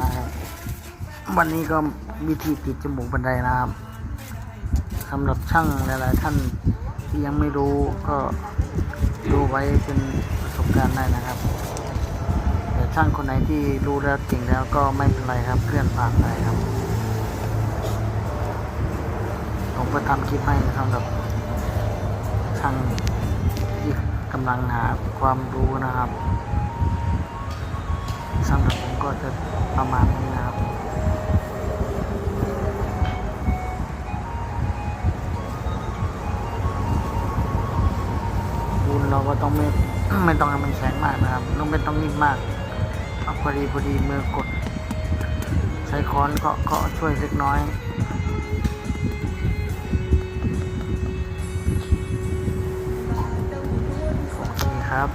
นะครับวันนี้ก็วิธีติดจมูกบันไดนะครับสำหรับช่างหลายๆท่านที่ยังไม่รู้ก็ดูไว้เป็นประสบการณ์ได้นะครับแต่ช่างคนไหนที่รู้แล้วเก่งแล้วก็ไม่เป็นไรครับเคลื่อนผ่านไปครับ ผมก็ทำคลิปให้สำหรับช่างที่กำลังหาความรู้นะครับสำหรับผม ก็จะประมาณนี้นะครับปูนเราก็ต้องไม่ไม่ต้องให้มันแข็งมากนะครับต้องไม่ต้องนิ่มมากเอาพอดีพอดีมือกด ใช้ค้อนก็ก็ช่วยเล็กน้อยโอเคครับ